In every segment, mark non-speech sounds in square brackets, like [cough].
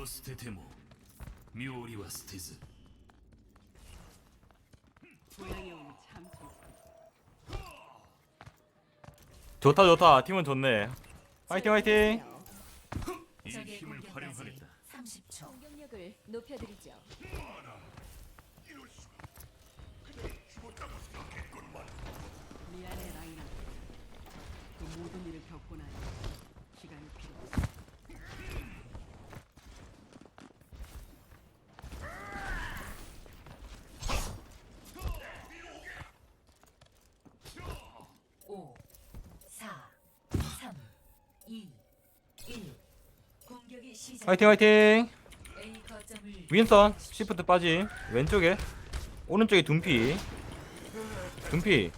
を捨てても妙理は捨てず 고향에 오면 참 좋고. 좋다 좋다 팀은 좋네 화이팅 화이팅 이 적의 힘을 공격까지 활용하겠다 30초. 공격력을 높여드리죠. 화이팅 화이팅. 윈선 시프트 빠짐 왼쪽에. 오른쪽에 둠피. 둠피.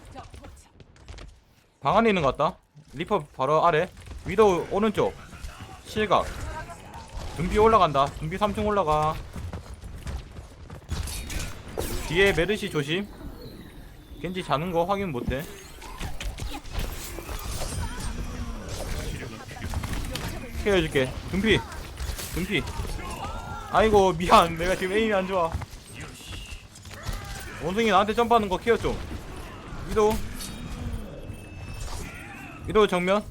방 안에 있는 것 같다. 리퍼 바로 아래. 위도우 오른쪽. 실각. 둠피 올라간다. 둠피 3층 올라가. 뒤에 메르시 조심. 겐지 자는 거 확인 못해. 케어해줄게. 둠피 둠피. 아이고 미안. 내가 지금 에임이 안 좋아. 원숭이 나한테 점프하는 거 케어 좀 위도. 위도 정면.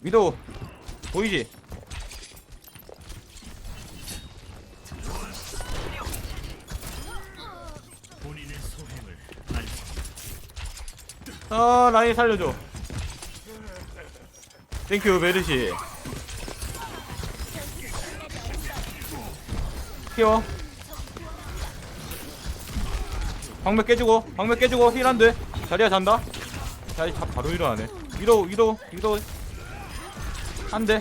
위도. 보이지? 아 라인 살려줘. 땡큐 메르시 키워 방벽 깨주고 방벽 깨주고 힐 안돼 자리야 잔다. 자리 자, 바로 일어나네. 위도 위도 위도 안돼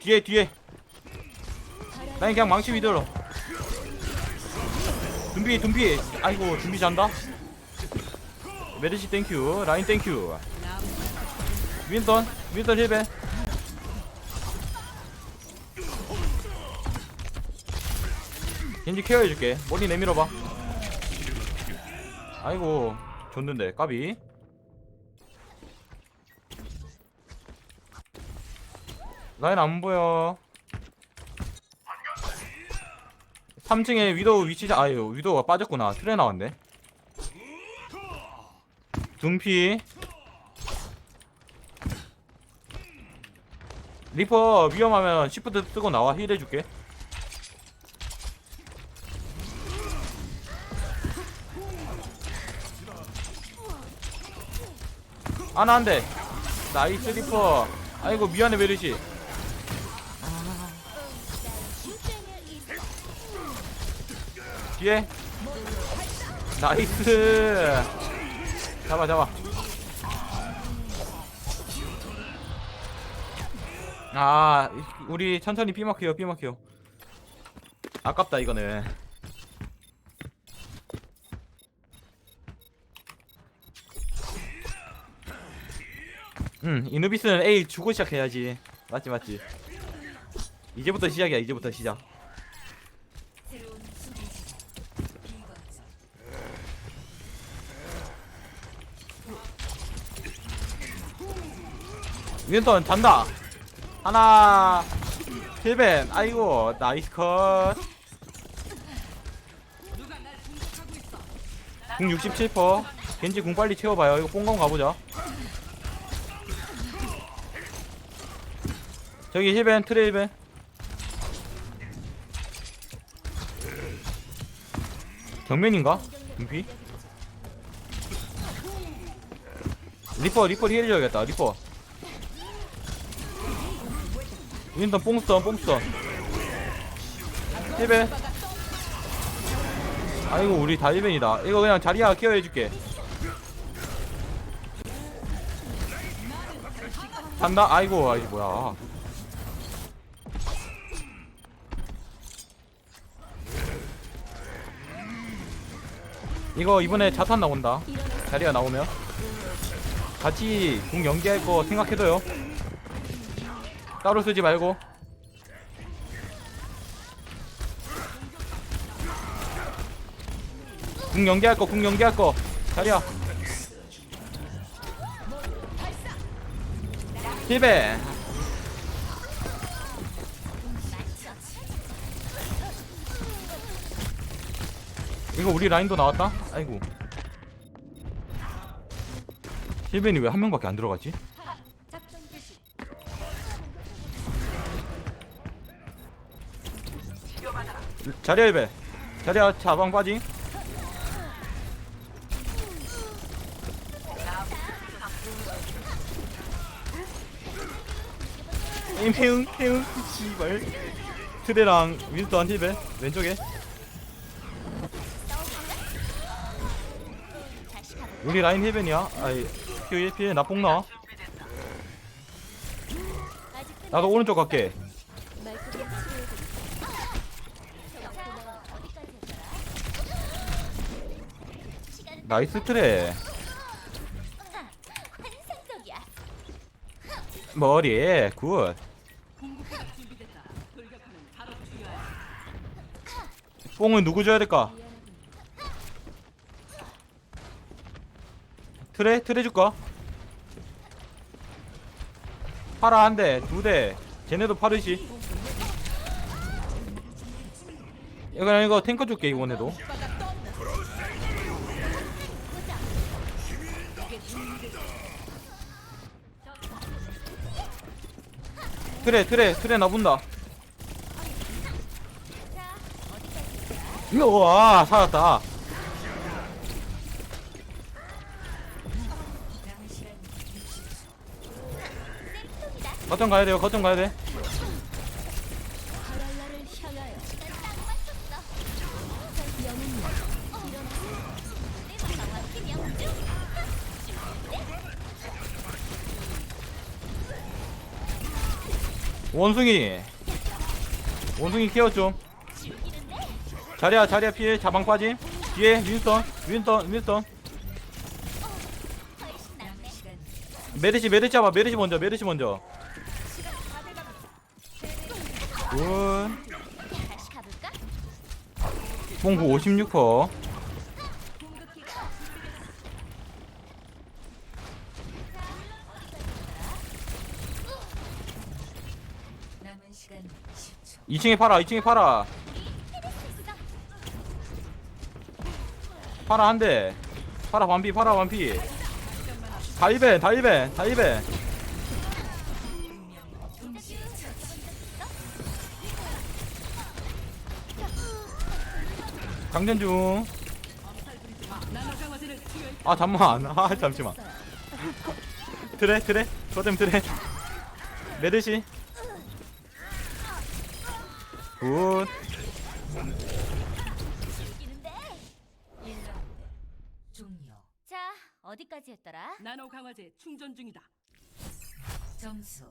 뒤에 뒤에. 라인 그냥 망치 위들어 둠비 둠비. 아이고 둠비 잔다. 메르시 땡큐 라인 땡큐 윈선 윈선 힐벤 겐지 케어 해줄게. 머리 내밀어봐. 아이고 줬는데 까비. 라인 안 보여. 3층에 위도우 위치 자 아유 위도우가 빠졌구나. 트레 나왔네. 둠피. 리퍼 위험하면 시프트 뜨고 나와. 힐 해줄게 아나 한대 나이스 리퍼. 아이고 미안해 메르시. 뒤에. 나이스. 잡아 잡아. 아 우리 천천히 삐막혀요 삐막혀요. 아깝다 이거는 응 이누비스는 A 주고 시작해야지 맞지 맞지 이제부터 시작이야 이제부터 시작. 윈턴 잔다 하나 힐벤 아이고 나이스 컷. 궁 67%. 겐지 궁 빨리 채워봐요. 이거 뽕검 가보자. 저기 힐벤 트레 힐벤. 정면인가? 금피? 리퍼 리퍼 힐해줘야겠다 리퍼 윈턴 뽕스턴 뽕스턴 힐벤 아이고 우리 다 힐벤이다 이거 그냥 자리야 케어해줄게 산다? 아이고 아이 뭐야 이거 이번에 자탄 나온다. 자리야 나오면. 같이 궁 연기할 거 생각해둬요. 따로 쓰지 말고. 궁 연기할 거, 궁 연기할 거. 자리야. 힐베 이거 우리 라인도 나왔다? 아이고. 힐벤이 왜 한 명밖에 안 개시. 자리야 힐벤. 자리야 자방 빠지 에임 해응 해응 씨발. 트레랑 윈스턴 힐벤. 왼쪽에 우리 라인 힐벤이야. 아이 피해 피해 나 나도 오른쪽 갈게. 나이스 트레. 머리 굿. 뽕은 누구 줘야 될까? 트레 트레 줄까? 파라 한 대, 두 대. 쟤네도 파르시. 이거 이거 탱커 줄게 이번에도. 트레 트레 트레 나본다. 우와 살았다. 거점 가야 돼요. 거점 가야 돼. 원숭이. 원숭이 케어 좀. 자리야 자리야 피해 자방 빠짐. 뒤에 윈스턴. 남은 시간 메르시 메르시 잡아 메르시 먼저 메르시 먼저. 굿. 뽕구 56%. 남은 시간 10초. 2층에 팔아 2층에 팔아 팔아 한 대 팔아 반피 팔아 반피 다이벤 다이벤 다이벤 장전 중아 강화제를 투여해. 잠만 아 잠시만 트레 트레 거점 트레 메르시 굿 1라운드 종료. 자, 어디까지 했더라? 나노 강화제 충전 중이다. 점수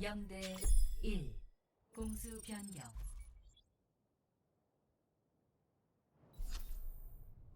0대 1. 공수 변경.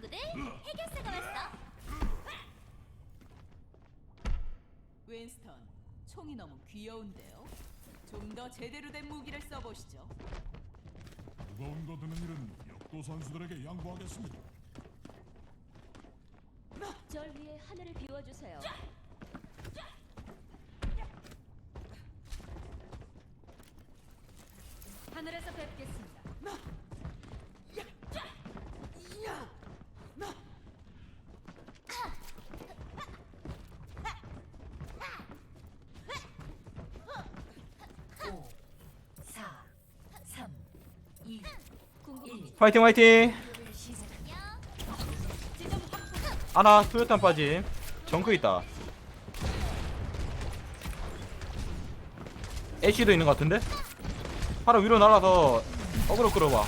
친구들. 해결사가 왔어. 윈스턴, 총이 너무 귀여운데요. 좀 더 제대로 된 무기를 써보시죠. 무거운 거 드는 일은 역도 선수들에게 양보하겠습니다. 절 위해 하늘을 비워주세요. 하늘에서 뵙겠습니다. 오, 사, 삼, 이, 일. 화이팅 화이팅. 아나 수류탄 빠짐. 정크 있다. 애쉬도 있는 것 같은데? 바로 위로 날아서 어그로 끌어봐.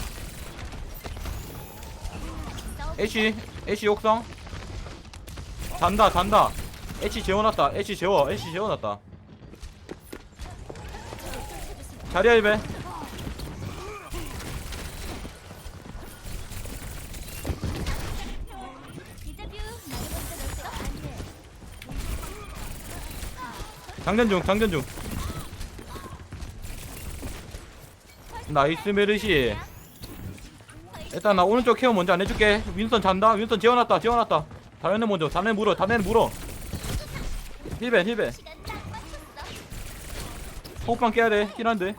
애쉬 애쉬 옥상 잔다 잔다. H 재워놨다. H 재워. H 재워놨다. 자리야 입에뷰 나를 먼저 넣었어? 안돼. 장전 중 장전 중. 나이스 메르시. 일단 나 오른쪽 케어 먼저 안 해줄게. 윈선 잔다. 윈선 재워놨다 재워놨다. 다현네 먼저 다현네 물어 다현네 물어. 힐벤 힐벤. 호흡방 깨야 돼. 힐한데.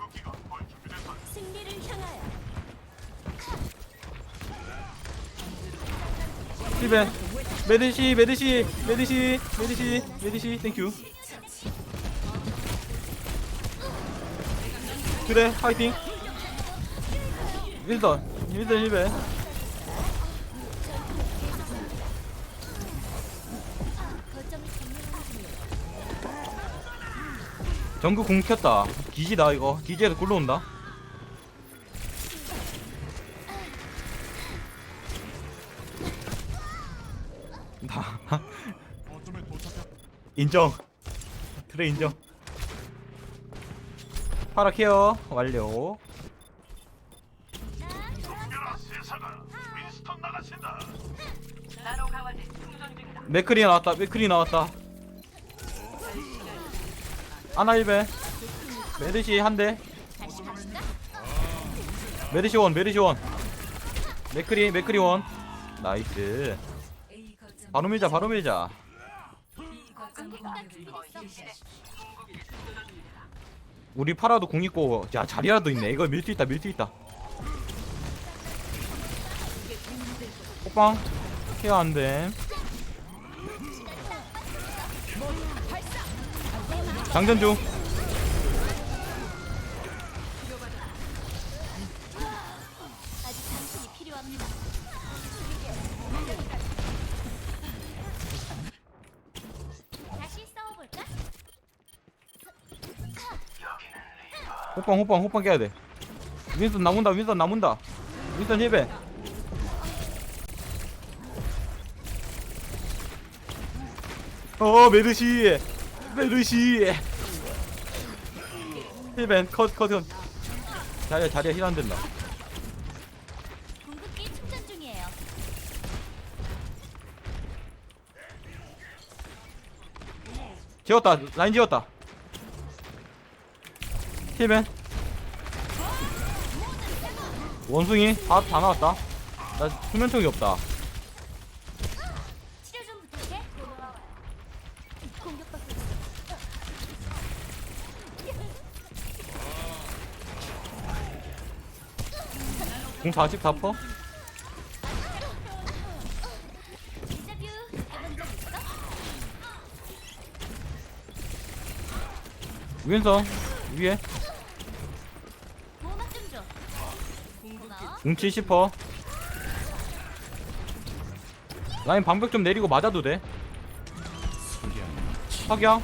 힐벤. 메르시 메르시 메르시 메르시. 메르시 땡큐 그래 힐벤 거점을 점령하는 중이에요. 전구 공 켰다. 기지다 이거. 기지에서 굴러온다. [laughs] 인정. 그래 인정 파라 케어 완료. 맥크리 나왔다. 맥크리 나왔다. 아나이베. 메르시 한대. 메르시 원 메르시 원. 맥크리 맥크리 원. 나이스. 바로 밀자 바로 밀자 우리 파라도 궁 있고 야 자리라도 있네. 이거 밀수 있다 밀수 있다. 호빵? 케어 안돼. 장전 중 호빵 호빵 호빵 깨야 돼. 윈선 남은다 윈선 남은다. 윈선 힐베. 어 메르시. 메르시. 힐벤 컷컷컷. 자리야 자리야 힐 안된다. 궁극기 충전 중이에요. 지웠다. 라인 지웠다 힐벤 원숭이 다, 다 나왔다 나 수면총이 없다 치료 좀. 공격받고 있어. 공 44퍼 이자뷰 해본 적 있어? 윈선 위에 보호막 좀 줘. 공 70퍼. 라인 방벽 좀 내리고 맞아도 돼? 석양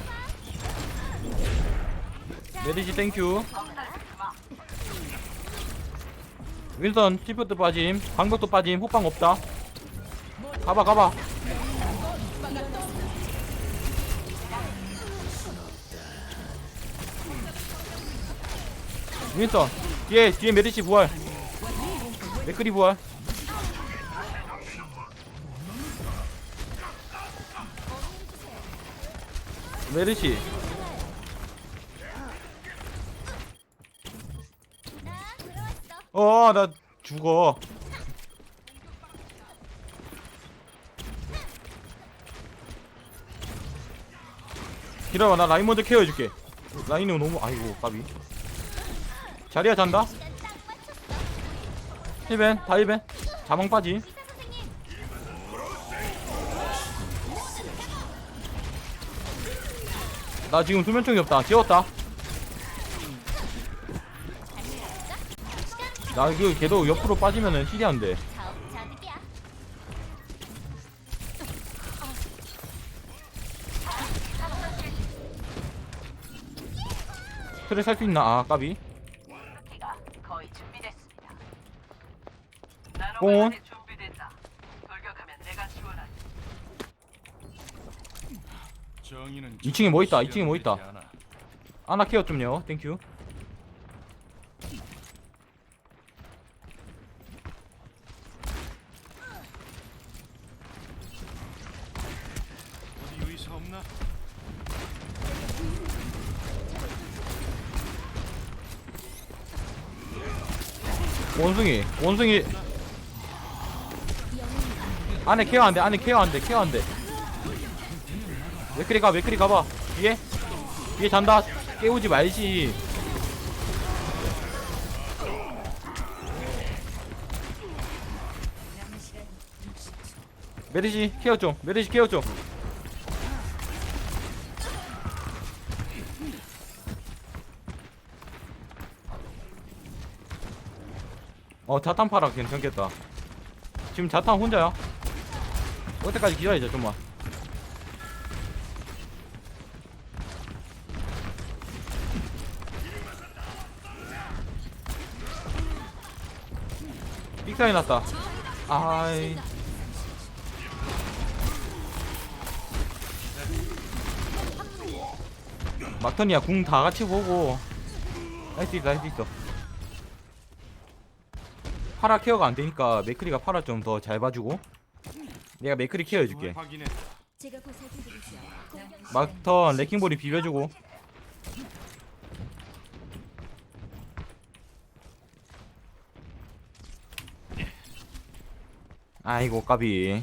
메리지 땡큐. 윈선 시프트 빠짐. 방벽도 빠짐. 호빵 없다. 가봐 가봐. 윈선 뒤에 뒤에 메리시 부활 맥크리 부활. 메르시. 어 나 죽어. 기다려봐 나 라인 먼저 케어해줄게. 라인은 너무 아이고 까비. 자리야 잔다 시간 딱 맞췄어. 힐벤 다 힐벤 자망 빠지. 나 지금 수면총이 없다 지웠다 나 이거 걔도 옆으로 빠지면은 자극이야. 트레 살수 있나 아 까비 내가 지원하지. 정의는 2층에 뭐 있다? 2층에 뭐 있다. 아나 케어 좀요. 땡큐 어디 의사 없나? 원숭이. 원숭이 안에 케어 안돼 안에 케어 안돼 케어 안돼. 맥크리 가 맥크리 가봐. 위에? 위에 잔다. 깨우지 말지. 메르시 케어 좀 메르시 케어 좀. 어 자탄 파라 괜찮겠다. 지금 자탄 혼자야 그때까지 기다리자 좀만 삑사이 났다. 아이. 막턴이야 궁 다 같이 보고. 할 수 있어 할 수 있어. 파라 케어가 안 되니까 맥크리가 파라 좀 더 잘 봐주고 내가 케어 해줄게. 제가 보살펴드리죠. 막턴 레킹볼이 비벼주고 아이고 까비